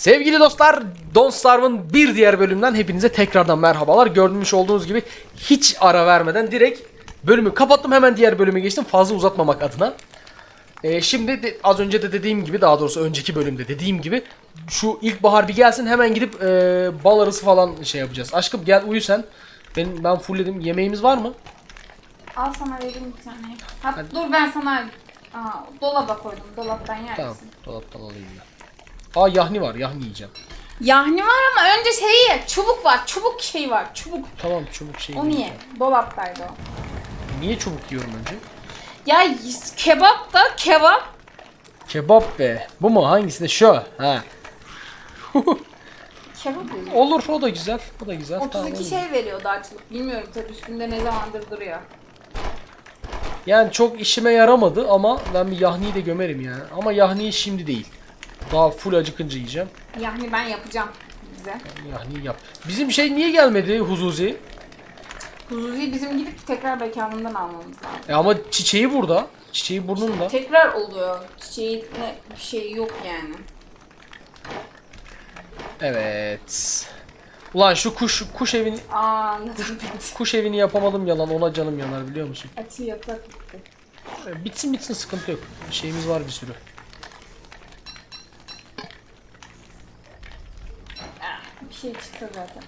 Sevgili dostlar, Don't Starve'ın bir diğer bölümünden hepinize tekrardan merhabalar. Gördüğünüz olduğunuz gibi hiç ara vermeden direkt bölümü kapattım. Hemen diğer bölüme geçtim fazla uzatmamak adına. Ee, şimdi de, az önce de dediğim gibi daha doğrusu önceki bölümde dediğim gibi şu ilkbahar bir gelsin hemen gidip e, bal arısı falan şey yapacağız. Aşkım gel uyu sen. Benim, ben fullledim. Yemeğimiz var mı? Al sana vereyim bir tane. Ha, dur ben sana Aa, dolaba koydum. Dolaptan yer Tamam. Dolaptan alayım ben. Aa yahni var. Yahni yiyeceğim. Yahni var ama önce şeyi ye. Çubuk var. Çubuk şey var. Çubuk. Tamam çubuk şey Onu ye. yiyeceğim. Dolaptaydı o. Niye çubuk yiyorum önce? Ya kebap da kebap. Kebap be. Bu mu? Hangisi de? Şu. Ha. Kebap yiyor. Olur o da güzel. O da güzel. 32 Tamam, olur. şey veriyordu açlık. Bilmiyorum tabii üstünde ne zamandır duruyor. Yani çok işime yaramadı ama ben bir yahniyi de gömerim yani. Ama yahniyi şimdi değil. Daha full acıkınca yiyeceğim. Yahni ben yapacağım bize. Yahniyi yap. Bizim şey niye gelmedi Huzuzi? Huzuzi'yi bizim gidip tekrar mekanından almamız lazım. E ama çiçeği burada. Çiçeği burnunda. Tekrar oluyor. Çiçeği bir şey yok yani. Evet. Ulan şu kuş kuş evini Aa anladım. kuş evini yapamadım yalan ona canım yanar biliyor musun? Açı yatak gitti. E, Bitsin bitsin sıkıntı yok. Şeyimiz var bir sürü. Ah, Bir şey çıksa zaten.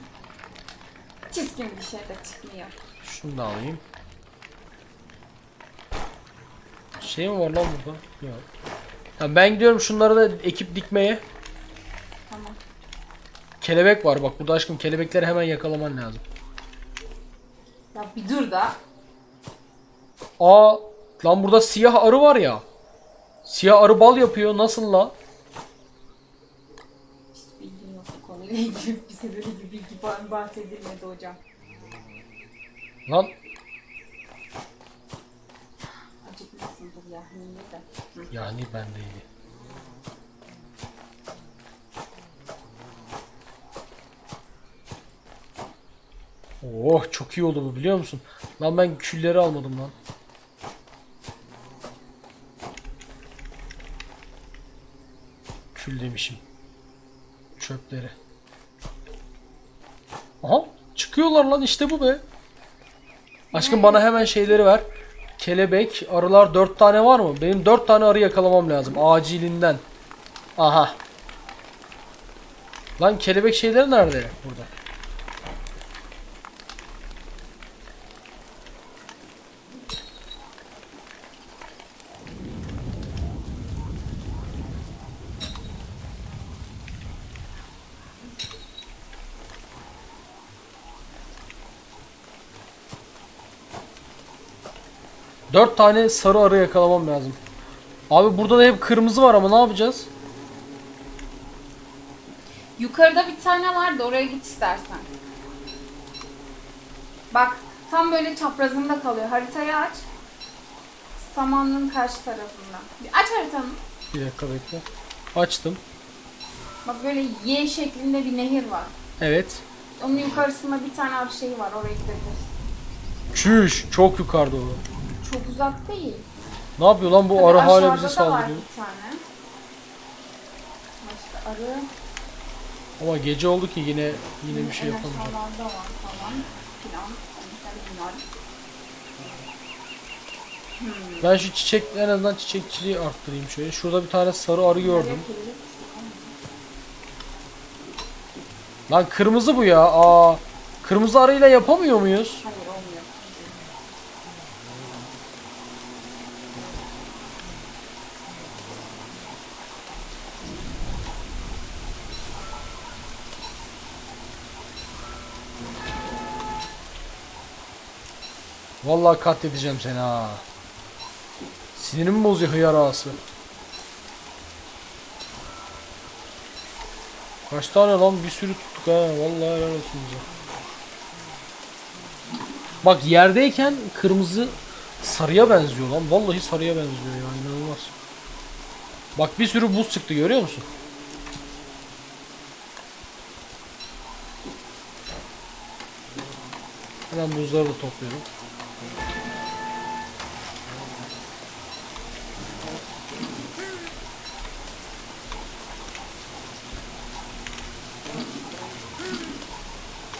Çizgin bir şey de çıkmıyor. Şunu da alayım. Şey mi var lan burada? Yok. Tamam ben gidiyorum şunları da ekip dikmeye. Tamam. Kelebek var bak burada aşkım kelebekleri hemen yakalaman lazım. Ya bir dur da. Aa lan burada siyah arı var ya. Siyah arı bal yapıyor nasıl la? Hiç bilgim yok bu konuyla ilgili bir bilgi bah- bahsedilmedi hocam. Lan Acıkmışsındır ya niye de. Hı. yani bendeydi. Oh çok iyi oldu bu biliyor musun? Lan ben külleri almadım lan. Kül demişim. Çöpleri. Aha çıkıyorlar lan işte bu be. Aşkım bana hemen şeyleri ver. Kelebek, arılar dört tane var mı? Benim dört tane arı yakalamam lazım. Acilinden. Aha. Lan kelebek şeyleri nerede? Burada. Dört tane sarı arı yakalamam lazım. Abi burada da hep kırmızı var ama ne yapacağız? Yukarıda bir tane vardı oraya git istersen. Bak tam böyle çaprazında kalıyor. Haritayı aç. Samanlığın karşı tarafında. Bir aç haritanı. Bir dakika bekle. Açtım. Bak böyle Y şeklinde bir nehir var. Evet. Onun yukarısında bir tane arı şeyi var. Oraya gidebilirsin. Çüş. Çok yukarıda o. Çok uzak değil. Ne yapıyor lan bu Tabii arı hala aşağıda bize da saldırıyor. var bir tane. Başka arı. Ama gece oldu ki yine yine bir şey en yapamayacağım. aşağılarda var falan. Filan. Onlar, bunlar. Ben şu çiçek en azından çiçekçiliği arttırayım şöyle. Şurada bir tane sarı arı gördüm. Lan kırmızı bu ya. Aa. Kırmızı arıyla yapamıyor muyuz? Hayır Vallahi katledeceğim seni ha. Sinirimi bozuyor hıyar ağası. Kaç tane lan bir sürü tuttuk ha. Vallahi helal olsun bize. Bak yerdeyken kırmızı sarıya benziyor lan. Vallahi sarıya benziyor ya inanılmaz. Bak bir sürü buz çıktı görüyor musun? Hemen buzları da topluyorum.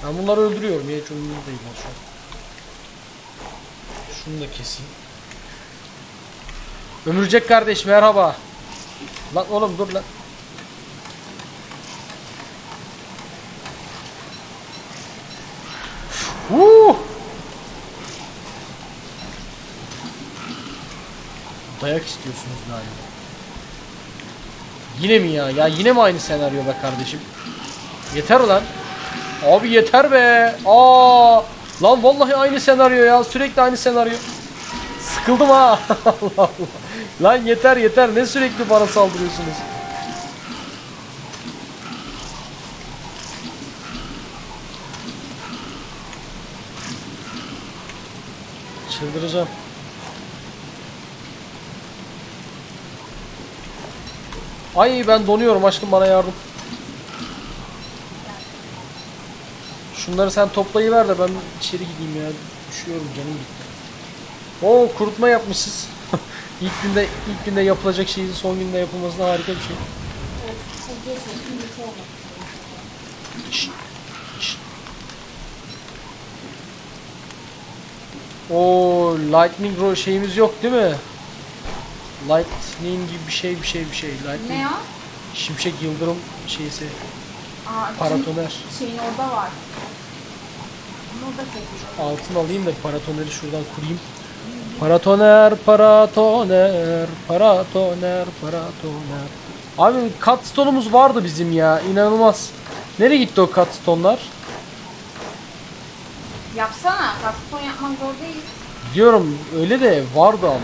Ben bunları öldürüyorum ya hiç umurumda değil şu an. Şunu da keseyim. Ömürcek kardeş merhaba. Lan oğlum dur lan. Woo! Dayak istiyorsunuz galiba. Yine mi ya? Ya yine mi aynı senaryo be kardeşim? Yeter lan. Abi yeter be. Aa! Lan vallahi aynı senaryo ya. Sürekli aynı senaryo. Sıkıldım ha. Allah Allah. Lan yeter yeter. Ne sürekli bana saldırıyorsunuz? Çıldıracağım. Ay ben donuyorum aşkım bana yardım. Şunları sen toplayıver de ben içeri gideyim ya. Üşüyorum canım gitti. Oo kurutma yapmışız. ilk günde ilk günde yapılacak şeyin son günde yapılması da harika bir şey. Şşt, şşt. Oo lightning ro şeyimiz yok değil mi? Lightning gibi bir şey bir şey bir şey. Lightning. Ne o? Şimşek yıldırım şeysi. Aa, Paratoner. Şeyin orada var. Altın alayım da paratoneri şuradan kurayım. Paratoner, paratoner, paratoner, paratoner. Abi cutstone'umuz vardı bizim ya. inanılmaz. Nereye gitti o cutstone'lar? Yapsana. Kaston yapmak zor değil. Diyorum öyle de vardı ama.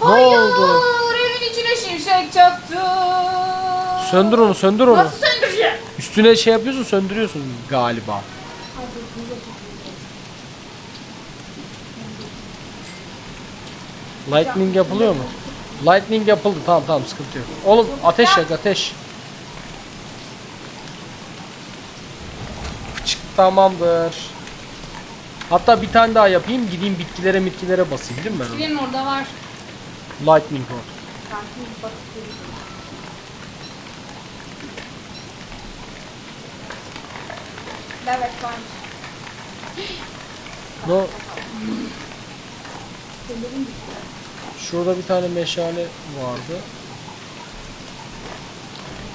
Hayır, oldu? evin içine şimşek çaktı. Söndür onu, söndür onu. Nasıl söndüreceğim? Üstüne şey yapıyorsun, söndürüyorsun galiba. Lightning yapılıyor mu? Lightning yapıldı. Tamam tamam sıkıntı yok. Oğlum ateş yak ateş. Fıçık tamamdır. Hatta bir tane daha yapayım. Gideyim bitkilere mitkilere basayım değil mi ben onu? Senin orada var. Lightning rod. Evet varmış. No. Şurada bir tane meşale vardı.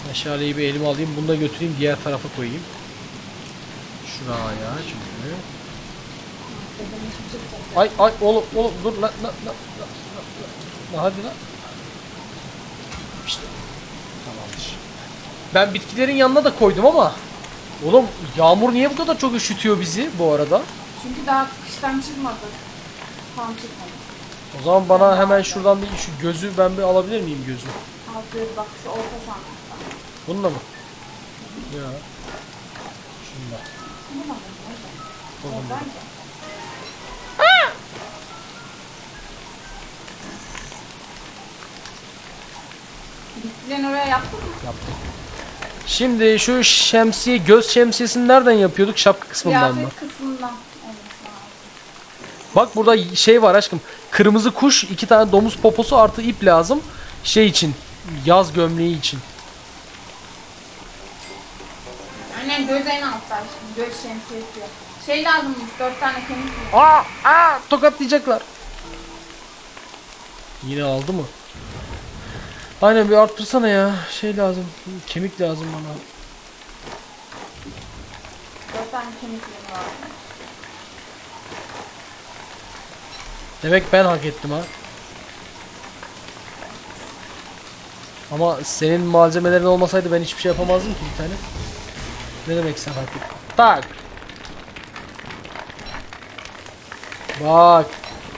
Meşaleyi bir elime alayım. Bunu da götüreyim diğer tarafa koyayım. Şuraya şimdi. Ay ay oğlum oğlum dur lan lan lan lan lan, lan hadi lan. İşte tamamdır. Ben bitkilerin yanına da koydum ama oğlum yağmur niye bu kadar çok üşütüyor bizi bu arada? Çünkü daha kıştan çıkmadı. Tam çıkmadı. O zaman bana hemen şuradan bir şu gözü ben bir alabilir miyim gözü? Göz bak şu orta sandıkta. Bununla mı? Ya. Şunda. Bunu da mı? Bitkilerini oraya yaptın mı? Yaptım. Şimdi şu şemsiye, göz şemsiyesini nereden yapıyorduk? Şapka kısmından mı? Kıyafet kısmından. Bak burada şey var aşkım. Kırmızı kuş, iki tane domuz poposu artı ip lazım. Şey için. Yaz gömleği için. Aynen göz en altta. Şimdi göz şemsiyesi. Şey lazımmış. Dört tane kemik mi? Aa, aa, tokatlayacaklar. Yine aldı mı? Aynen bir arttırsana ya. Şey lazım. Kemik lazım bana. Dört tane kemik mi Demek ben hak ettim ha. Ama senin malzemelerin olmasaydı ben hiçbir şey yapamazdım ki bir tane. Ne demek sen hak ettin? Tak. Bak.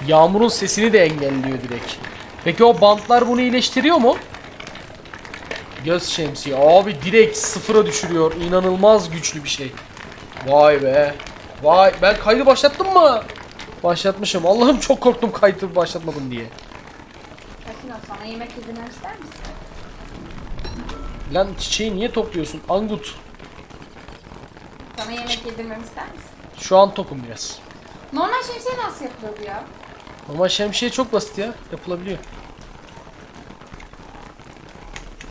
Yağmurun sesini de engelliyor direkt. Peki o bantlar bunu iyileştiriyor mu? Göz şemsiye. Abi direkt sıfıra düşürüyor. İnanılmaz güçlü bir şey. Vay be. Vay ben kaydı başlattım mı? Başlatmışım. Allah'ım çok korktum kaydı başlatmadım diye. Sakin ol sana yemek yedirmemi ister misin? Lan çiçeği niye topluyorsun? Angut. Sana yemek yedirmemi ister misin? Şu an tokum biraz. Normal şemsiye nasıl yapılıyor bu ya? Ama şemsiye çok basit ya. Yapılabiliyor.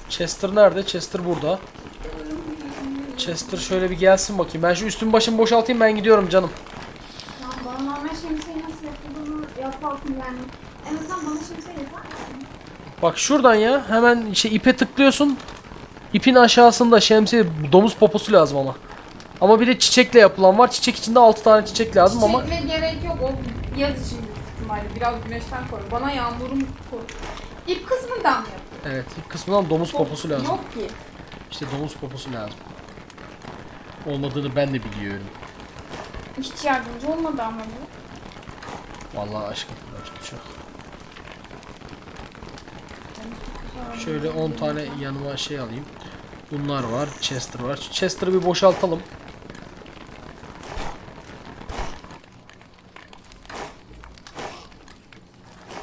Chester nerede? Chester burada. Chester şöyle bir gelsin bakayım. Ben şu üstüm başımı boşaltayım ben gidiyorum canım. Ya bana normal şemsiye nasıl yapıldığını yapalım yani. En azından bana şemsiye yapar mısın? Bak şuradan ya hemen şey ipe tıklıyorsun. İpin aşağısında şemsiye domuz poposu lazım ama. Ama bir de çiçekle yapılan var. Çiçek içinde 6 tane çiçek lazım ama Çiçekle gerek yok. O yaz için büyük ihtimalle. Biraz güneşten koru. Bana yağmurum koru. İp kısmından mı yapıyor? evet ilk kısmından domuz poposu lazım. Yok ki. İşte domuz poposu lazım. Olmadığını ben de biliyorum. Hiç yardımcı olmadı ama bu. Vallahi aşkım yok. Şöyle 10 tane yanıma şey alayım. Bunlar var. Chester var. Chester'ı bir boşaltalım.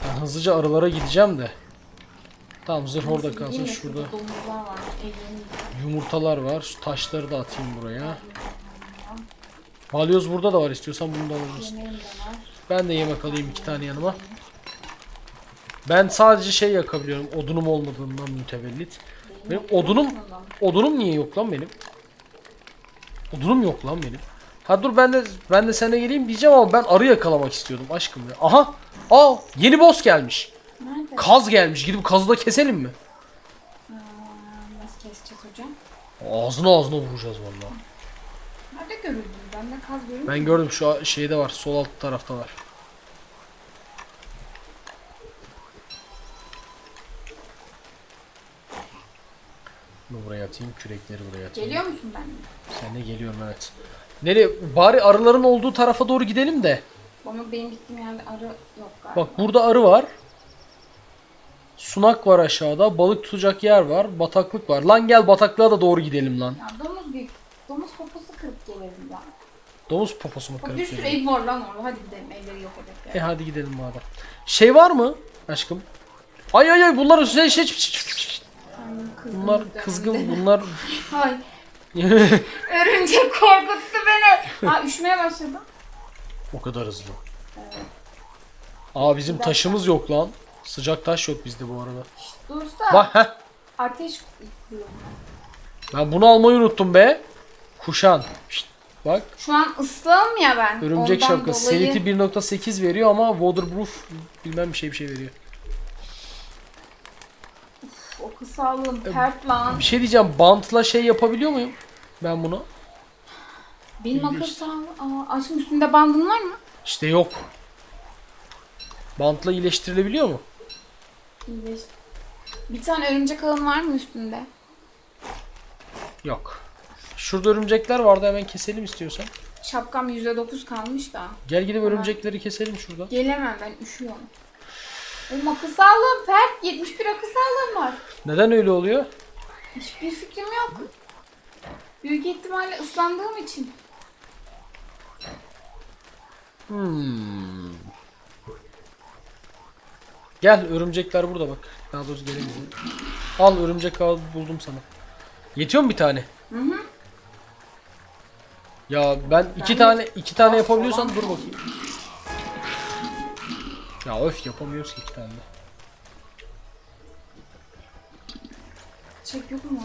Ben hızlıca arılara gideceğim de. Tamam zırh orada kalsın. Şurada yumurtalar var. Şu taşları da atayım buraya. Balyoz burada da var. İstiyorsan bunu da alabilirsin. Ben de yemek alayım iki tane yanıma. Ben sadece şey yakabiliyorum. Odunum olmadığından mütevellit. Benim odunum odunum niye yok lan benim? Odunum yok lan benim. Ha dur ben de ben de sana geleyim diyeceğim ama ben arı yakalamak istiyordum aşkım ya. Aha! Aa yeni boss gelmiş. Nerede? Kaz gelmiş. Gidip kazı da keselim mi? Aa, nasıl keseceğiz hocam? Ağzına ağzına vuracağız vallahi. Nerede görüldü? Ben de kaz görüyorum. Ben gördüm şu şeyde var. Sol alt tarafta var. Bunu buraya atayım. Kürekleri buraya atayım. Geliyor musun ben? Sen de geliyorum evet. Nereye? Bari arıların olduğu tarafa doğru gidelim de. Ama benim gittiğim yerde arı yok galiba. Bak burada arı var. Sunak var aşağıda. Balık tutacak yer var. Bataklık var. Lan gel bataklığa da doğru gidelim lan. Ya domuz büyük. Domuz poposu kırıp gelelim ya. Domuz poposu mu Bak bir sürü ev var lan orada. Hadi gidelim evleri yok edelim. E hadi gidelim madem. Şey var mı aşkım? Ay ay ay bunlar şey şey Kendim kızdım bunlar üzerinde. kızgın bunlar Ay örümcek korkuttu beni. Ha üşümeye başladım. o kadar hızlı. Aa bizim taşımız yok lan. Sıcak taş yok bizde bu arada. Dursa Bak heh. ateş yıkıyor. Ben bunu almayı unuttum be. Kuşan. Şşt, bak Şu an ıslağım ya ben. örümcek Ondan şapkası. dolayı- Seliti 1.8 veriyor ama waterproof bilmem bir şey bir şey veriyor. O kısalığım pert lan. Bir şey diyeceğim bantla şey yapabiliyor muyum? Ben bunu. Benim akıl sağlığı. Aa, aşkım üstünde bandın var mı? İşte yok. Bantla iyileştirilebiliyor mu? İyileş. Bir tane örümcek ağın var mı üstünde? Yok. Şurada örümcekler vardı hemen keselim istiyorsan. Şapkam %9 kalmış da. Gel gidip örümcekleri keselim şurada. Gelemem ben üşüyorum. Benim akıl sağlığım pert. 71 akıl sağlığım var. Neden öyle oluyor? Hiçbir fikrim yok. Büyük ihtimalle ıslandığım için. Hmm. Gel örümcekler burada bak. Daha doğrusu gelemiyor. Al örümcek al buldum sana. Yetiyor mu bir tane? Hı hı. Ya ben iki tane iki tane yapabiliyorsan dur bakayım. Ya öf yapamıyoruz ki iki tane. de. Çek yok mu?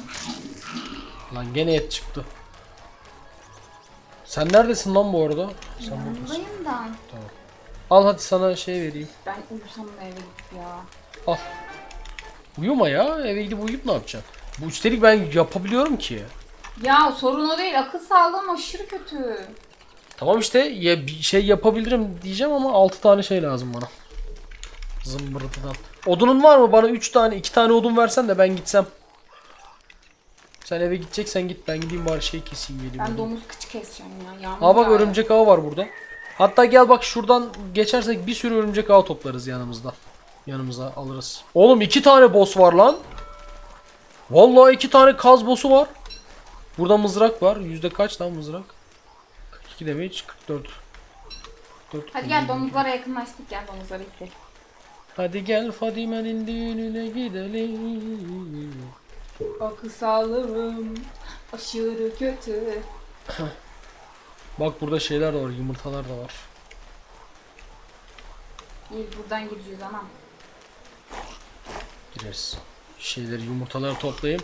Lan gene et çıktı. Sen neredesin lan bu arada? Sen buradasın. Yanındayım da. Al hadi sana şey vereyim. Ben uyusam eve gidip ya? Al. Uyuma ya. Eve gidip uyuyup ne yapacaksın? Bu üstelik ben yapabiliyorum ki. Ya sorun o değil. Akıl sağlığım aşırı kötü. Tamam işte ya bir şey yapabilirim diyeceğim ama 6 tane şey lazım bana. Zımbırtıdan. Odunun var mı? Bana 3 tane 2 tane odun versen de ben gitsem. Sen eve gideceksen git ben gideyim bari şey keseyim geleyim. Ben domuz kıçı keseceğim ya. Yağmur Aa bak yağıyor. örümcek ağı var burada. Hatta gel bak şuradan geçersek bir sürü örümcek ağı toplarız yanımızda. Yanımıza alırız. Oğlum iki tane boss var lan. Vallahi iki tane kaz boss'u var. Burada mızrak var. Yüzde kaç lan mızrak? 42 damage 44. 44 Hadi gel domuzlara yakınlaştık gel domuzlara gidelim. Hadi gel Fadime'nin düğününe gidelim. Akıl sağlığım aşırı kötü. Bak burada şeyler de var, yumurtalar da var. İyi buradan gireceğiz anam. Gireriz. Şeyleri yumurtaları toplayayım.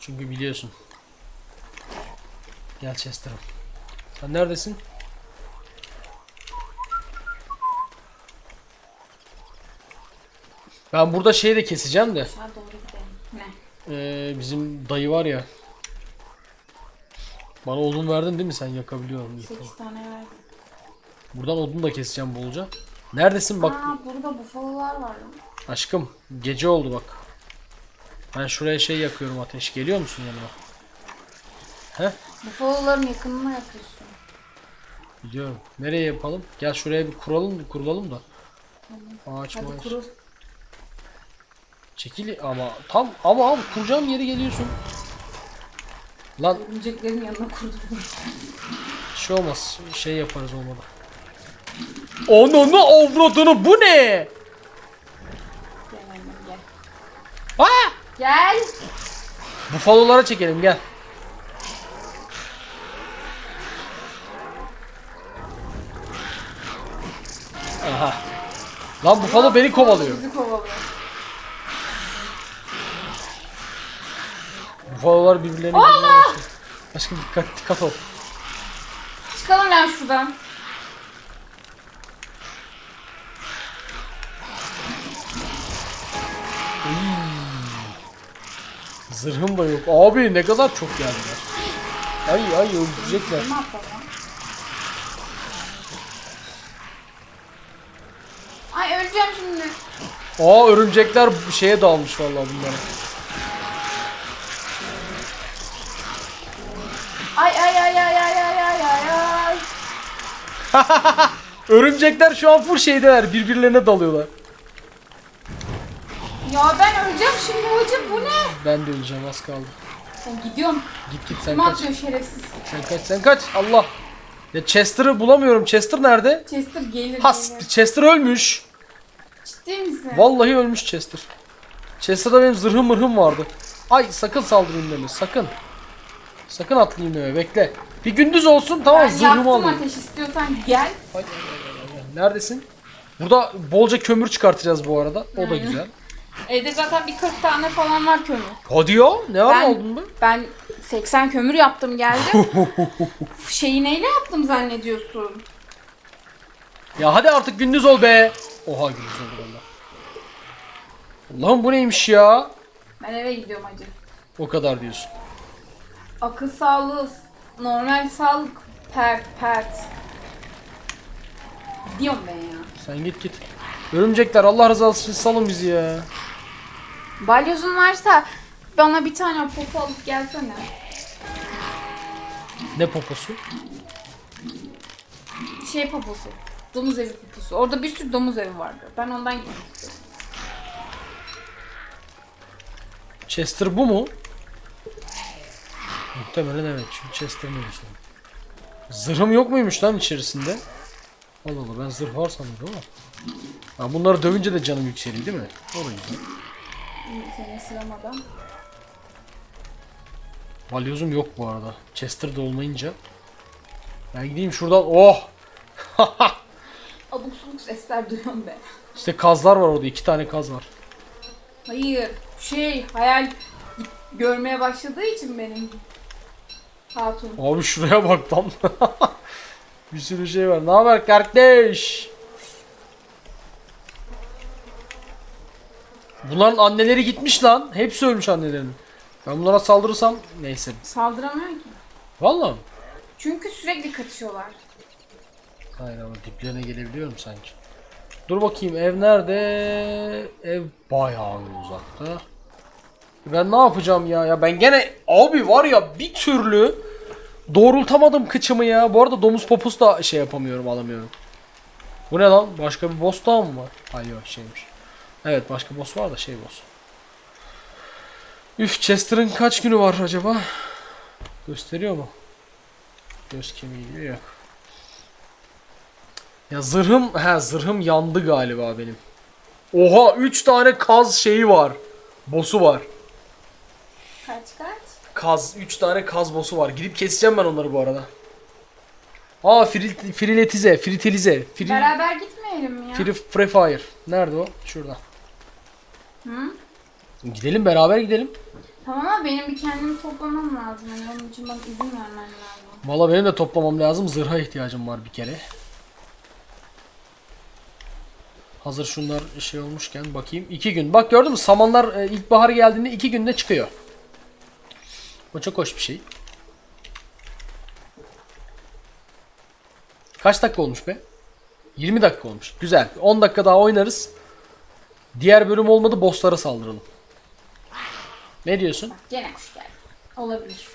Çünkü biliyorsun Gel Chester'ım. Sen neredesin? Ben burada şeyi de keseceğim de. Aşağı doğru gidelim. Ne? Ee, bizim dayı var ya. Bana odun verdin değil mi sen yakabiliyorum diye. 8 tane verdim. Buradan odun da keseceğim bolca. Neredesin bak Aa burada bufalolar var. aşkım gece oldu bak. Ben şuraya şey yakıyorum ateş. Geliyor musun yanıma? He? Bufaloların yakınına yapıyorsun. Gidiyorum. Nereye yapalım? Gel şuraya bir kuralım, kurulalım da. Ağaç Hadi maaç. kurul. Çekil ama tam ama abi kuracağım yere geliyorsun. Lan Örümceklerin yanına kurdum. şey olmaz. Şey yaparız olmadı. Ananı avradını bu ne? Gel annem gel. Aa! Gel. Bufalolara çekelim gel. Aha. Lan bufalo beni kovalıyor. Bizi kovalıyor. Bufalolar birbirlerini başladı. Aşkım dikkat dikkat ol. Çıkalım ya şuradan. Zırhım da yok. Abi ne kadar çok geldiler. Ay ay öldürecekler. Ne yapalım? Ay öleceğim şimdi. Aa örümcekler şeye dalmış vallahi bunlara. Ay ay ay ay ay ay ay ay ay. Örümcekler şu an full şeydeler. Birbirlerine dalıyorlar. Ya ben öleceğim şimdi hocam bu ne? Ben de öleceğim az kaldı. Ben gidiyorum. Git git sen Kim kaç. atıyor şerefsiz? Sen kaç sen kaç. Allah. Ya Chester'ı bulamıyorum. Chester nerede? Chester gelir Has gelir. Chester ölmüş. Ciddi misin? Vallahi ölmüş Chester. Chester'da benim zırhım mırhım vardı. Ay sakın saldırın deme sakın. Sakın atlayayım deme bekle. Bir gündüz olsun tamam ben zırhımı yaktım alayım. ateş istiyorsan gel. Ay, ay, ay, ay. Neredesin? Burada bolca kömür çıkartacağız bu arada. O da güzel. Evde zaten bir 40 tane falan var kömür. Hadi ya. Ne var Ben- aldın mı? Ben 80 kömür yaptım geldim. Şeyi neyle yaptım zannediyorsun? Ya hadi artık gündüz ol be. Oha gündüz oldu valla. Allah'ım bu neymiş ya? Ben eve gidiyorum acı. O kadar diyorsun. Akıl sağlığı, normal sağlık, pert pert. Gidiyorum ben ya. Sen git git. Örümcekler Allah rızası için salın bizi ya. Balyozun varsa bana bir tane popo alıp gelsene. Ne poposu? Şey poposu. Domuz evi poposu. Orada bir sürü domuz evi vardı. Ben ondan istiyorum. Chester bu mu? Muhtemelen evet. Çünkü Chester neymiş o? Zırhım yok muymuş lan içerisinde? Allah Allah ben zırh var sanıyordum ama. Ha, bunları dövünce de canım yükseliyor değil mi? O da güzel. Seni sıramadan. Balyozum yok bu arada. Chester'da olmayınca. Ben gideyim şuradan. Oh! Abuk subuk sesler duyuyorum be. İşte kazlar var orada. iki tane kaz var. Hayır. Şey hayal görmeye başladığı için benim hatun. Abi şuraya bak tam. bir sürü şey var. Ne haber kardeş? Bunların anneleri gitmiş lan. Hepsi ölmüş annelerinin. Ben bunlara saldırırsam neyse. Saldıramıyor ki. Vallahi mi? Çünkü sürekli kaçıyorlar. Hayır ama diplerine gelebiliyorum sanki. Dur bakayım ev nerede? Ev bayağı uzakta. Ben ne yapacağım ya? Ya ben gene abi var ya bir türlü doğrultamadım kıçımı ya. Bu arada domuz poposu da şey yapamıyorum alamıyorum. Bu ne lan? Başka bir boss daha mı var? Hayır şeymiş. Evet başka boss var da şey boss. Üf Chester'ın kaç günü var acaba? Gösteriyor mu? Göz kemiği gibi yok. Ya zırhım, he zırhım yandı galiba benim. Oha 3 tane kaz şeyi var. Boss'u var. Kaç kaç? Kaz, 3 tane kaz boss'u var. Gidip keseceğim ben onları bu arada. Aa fril, friletize, fritelize, fril, Beraber gitmeyelim mi ya? free, free fire. Nerede o? Şurada. Hı? Gidelim beraber gidelim. Tamam ama benim bir kendimi toplamam lazım. Yani onun için bana izin vermen lazım. Valla benim de toplamam lazım. Zırha ihtiyacım var bir kere. Hazır şunlar şey olmuşken bakayım. iki gün. Bak gördün mü? Samanlar e, ilkbahar geldiğinde iki günde çıkıyor. O çok hoş bir şey. Kaç dakika olmuş be? 20 dakika olmuş. Güzel. 10 dakika daha oynarız. Diğer bölüm olmadı bosslara saldıralım. Ne diyorsun? Gene kuş geldi. Olabilir.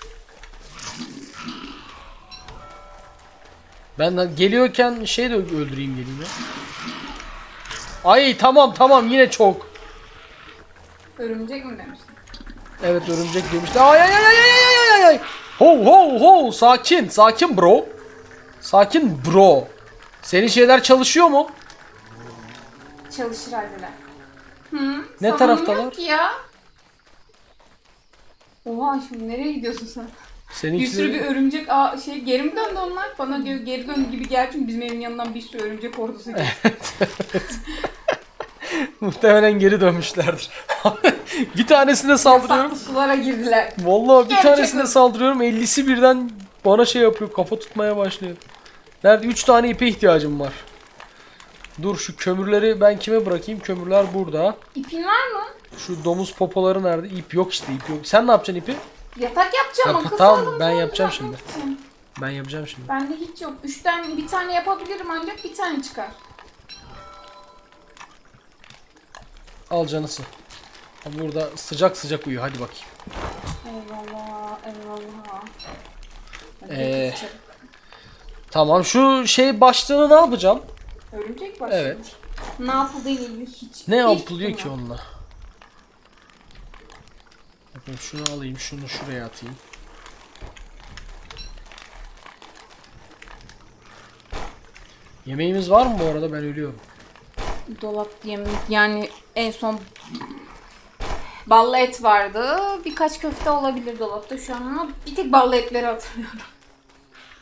Ben de geliyorken şey de öldüreyim geleyim ya. Ay tamam tamam yine çok. Örümcek mi demiştin? Evet örümcek demişti. Ay ay ay ay ay ay ay ay. Ho ho ho sakin sakin bro. Sakin bro. Senin şeyler çalışıyor mu? Çalışır haldeler. Hı? Ne taraftalar? yok ya. Oha şimdi nereye gidiyorsun sen? Bir Seninki sürü bir örümcek aa, şey geri mi döndü onlar? Bana diyor geri döndü gibi geldi çünkü bizim evin yanından bir sürü örümcek ordusu geçti. muhtemelen geri dönmüşlerdir. bir tanesine saldırıyorum. Saklı sulara girdiler. Vallahi bir Gerçek tanesine mi? saldırıyorum. 50'si birden bana şey yapıyor. Kafa tutmaya başlıyor. Nerede? 3 tane ipe ihtiyacım var. Dur şu kömürleri ben kime bırakayım? Kömürler burada. İpin var mı? Şu domuz popoları nerede? İp yok işte ip yok. Sen ne yapacaksın ipi? Yatak yapacağım Yap- akıl tamam, ben yapacağım yapmak şimdi. için. Ben yapacağım şimdi. Bende hiç yok. Üçten bir tane yapabilirim ancak bir tane çıkar. Al canısı. Ha, Burada sıcak sıcak uyu. Hadi bakayım. Eyvallah, eyvallah. Hadi Ee. Tamam şu şey başlığını ne yapacağım? Örümcek var. Evet. Ne yapıldığı ile ilgili hiç. Ne yapılıyor ki onunla? Bakın şunu alayım, şunu şuraya atayım. Yemeğimiz var mı bu arada? Ben ölüyorum. Dolap yemek yani en son ballı et vardı. Birkaç köfte olabilir dolapta şu an ama bir tek ballı etleri hatırlıyorum.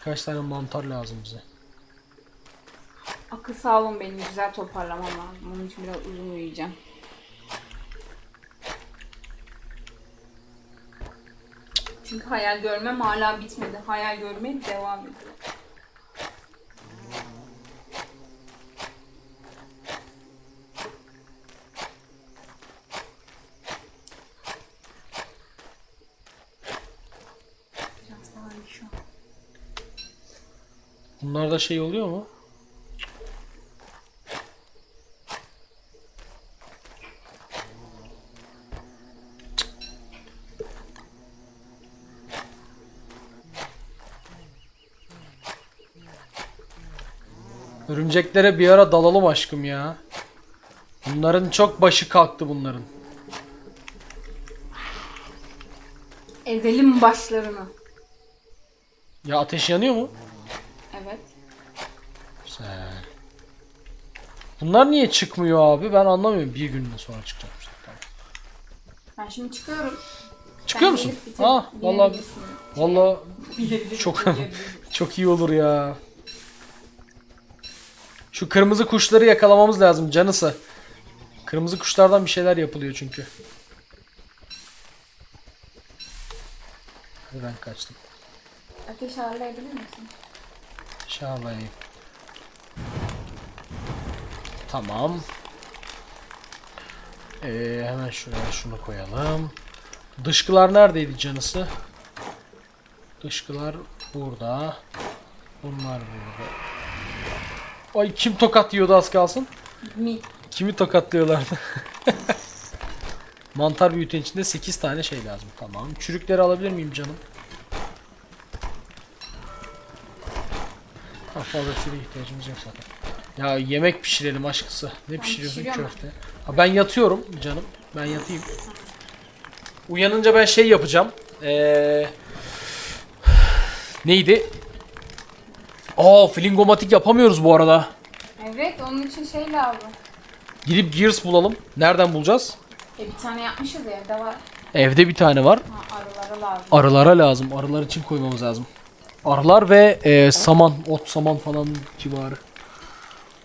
Kaç tane mantar lazım bize? Akıl sağlığım benim güzel toparlamam lazım. Onun için biraz uzun uyuyacağım. Çünkü hayal görmem hala bitmedi. Hayal görmeye devam ediyor. Bunlarda şey oluyor mu? Örümceklere bir ara dalalım aşkım ya. Bunların çok başı kalktı bunların. Ezelim başlarını. Ya ateş yanıyor mu? Evet. Güzel. Bunlar niye çıkmıyor abi? Ben anlamıyorum. Bir günden sonra çıkacak. Tamam. Ben şimdi çıkıyorum. Çıkıyor Sen musun? Ha vallahi binebilirsin. vallahi Binebilirsin, çok çok iyi olur ya. Şu kırmızı kuşları yakalamamız lazım canısı. Kırmızı kuşlardan bir şeyler yapılıyor çünkü. Hadi ben kaçtım. Ateş ağırlayabilir misin? Şahlayayım. Tamam. Ee, hemen şuraya şunu koyalım. Dışkılar neredeydi canısı? Dışkılar burada. Bunlar burada. Ay kim tokat yiyordu az kalsın? Mi. Kimi tokatlıyorlardı? Mantar büyüten içinde 8 tane şey lazım. Tamam. Çürükleri alabilir miyim canım? Ha, fazla çürüğe ihtiyacımız yok zaten. Ya yemek pişirelim aşkısı. Ne pişiriyorsun köfte? Ha, ben yatıyorum canım. Ben yatayım. Uyanınca ben şey yapacağım. Ee, neydi? Aa flingomatik yapamıyoruz bu arada. Evet onun için şey lazım. Gidip Gears bulalım. Nereden bulacağız? E bir tane yapmışız ya evde var. Evde bir tane var. Ha arılara lazım. Arılara lazım. Arılar için koymamız lazım. Arılar ve e, saman, ot saman falan civarı.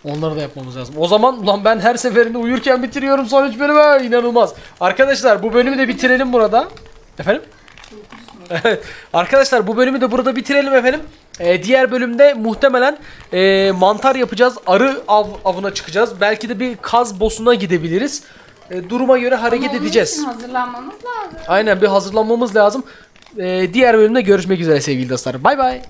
Onları da yapmamız lazım. O zaman ulan ben her seferinde uyurken bitiriyorum son üç bölümü. İnanılmaz. Arkadaşlar bu bölümü de bitirelim burada. Efendim? Evet. Arkadaşlar bu bölümü de burada bitirelim efendim. Ee, diğer bölümde muhtemelen e, mantar yapacağız. Arı av, avına çıkacağız. Belki de bir kaz boss'una gidebiliriz. E, duruma göre hareket Ama onun edeceğiz. için hazırlanmamız lazım. Aynen bir hazırlanmamız lazım. Ee, diğer bölümde görüşmek üzere sevgili dostlar. Bay bay.